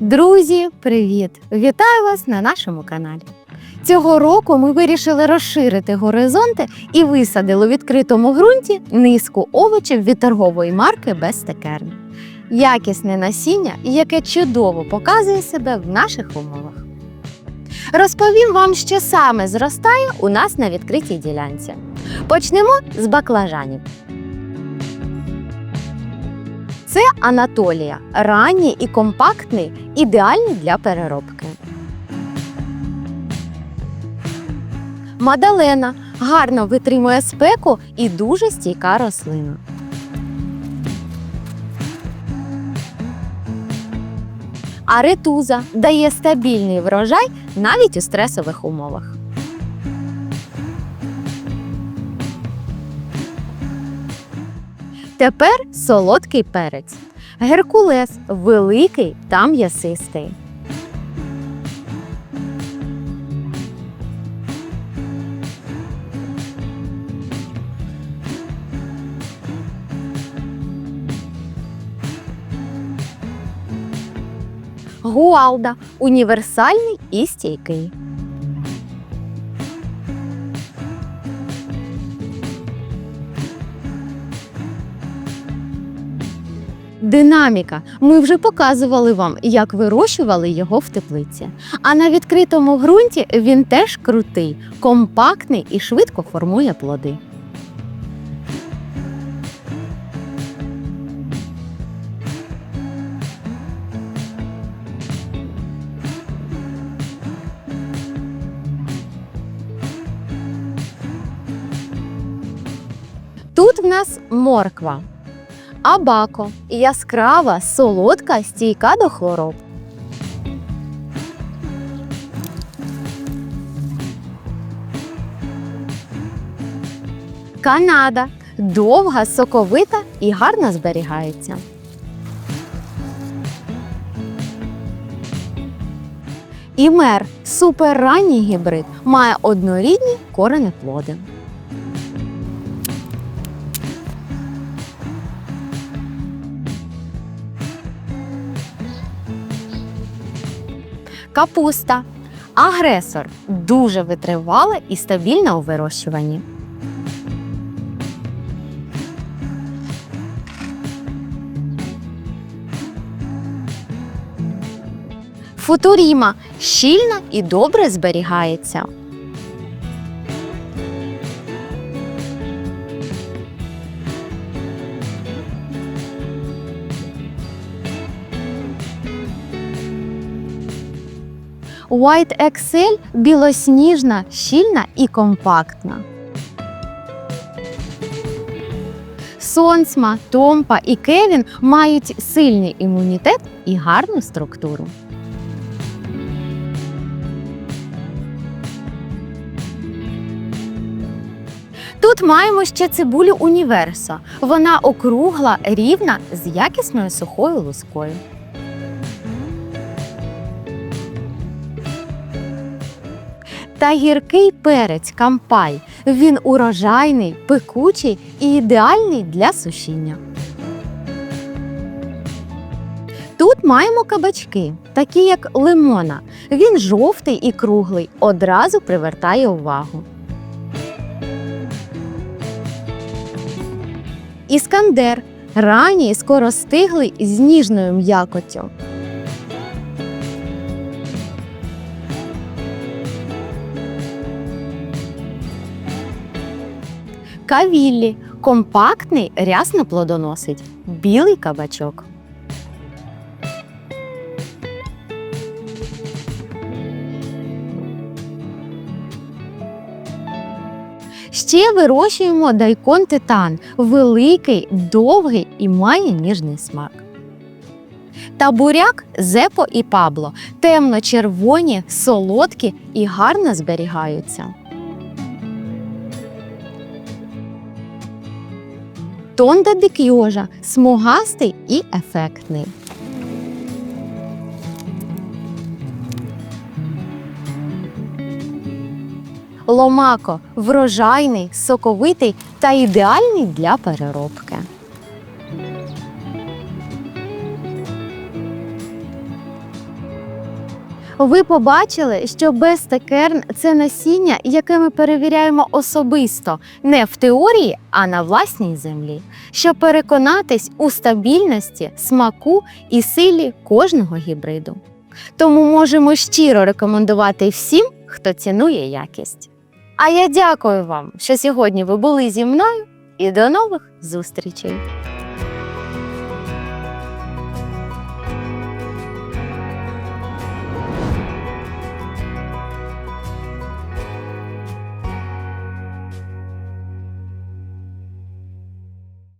Друзі, привіт! Вітаю вас на нашому каналі. Цього року ми вирішили розширити горизонти і висадили у відкритому ґрунті низку овочів від торгової марки Безтекерн. Якісне насіння, яке чудово показує себе в наших умовах. Розповім вам, що саме зростає у нас на відкритій ділянці. Почнемо з баклажанів. Це Анатолія, ранній і компактний, ідеальний для переробки. Мадалена гарно витримує спеку і дуже стійка рослина. А ретуза дає стабільний врожай навіть у стресових умовах. Тепер солодкий перець. Геркулес великий та м'ясистий. Гуалда універсальний і стійкий. Динаміка. Ми вже показували вам, як вирощували його в теплиці. А на відкритому ґрунті він теж крутий, компактний і швидко формує плоди. Тут в нас морква. Абако яскрава, солодка, стійка до хвороб. Канада довга, соковита і гарно зберігається. Імер суперранній гібрид має однорідні коренеплоди. Капуста. Агресор дуже витривала і стабільна у вирощуванні. Футуріма щільна і добре зберігається. White Excel білосніжна, щільна і компактна. Сонсма, Томпа і Кевін мають сильний імунітет і гарну структуру. Тут маємо ще цибулю універса. Вона округла, рівна з якісною сухою лускою. Та гіркий перець кампай. Він урожайний, пекучий і ідеальний для сушіння. Тут маємо кабачки, такі як лимона. Він жовтий і круглий, одразу привертає увагу. Іскандер ранній, скоростиглий з ніжною м'якоттю. Кавіллі компактний, рясно плодоносить. Білий кабачок. Ще вирощуємо дайкон титан. Великий, довгий і має ніжний смак. Та буряк Зепо і Пабло темно-червоні, солодкі і гарно зберігаються. Тонда дикйожа смугастий і ефектний. Ломако врожайний, соковитий та ідеальний для переробки. Ви побачили, що Бестекерн це насіння, яке ми перевіряємо особисто, не в теорії, а на власній землі, щоб переконатись у стабільності, смаку і силі кожного гібриду. Тому можемо щиро рекомендувати всім, хто цінує якість. А я дякую вам, що сьогодні ви були зі мною, і до нових зустрічей!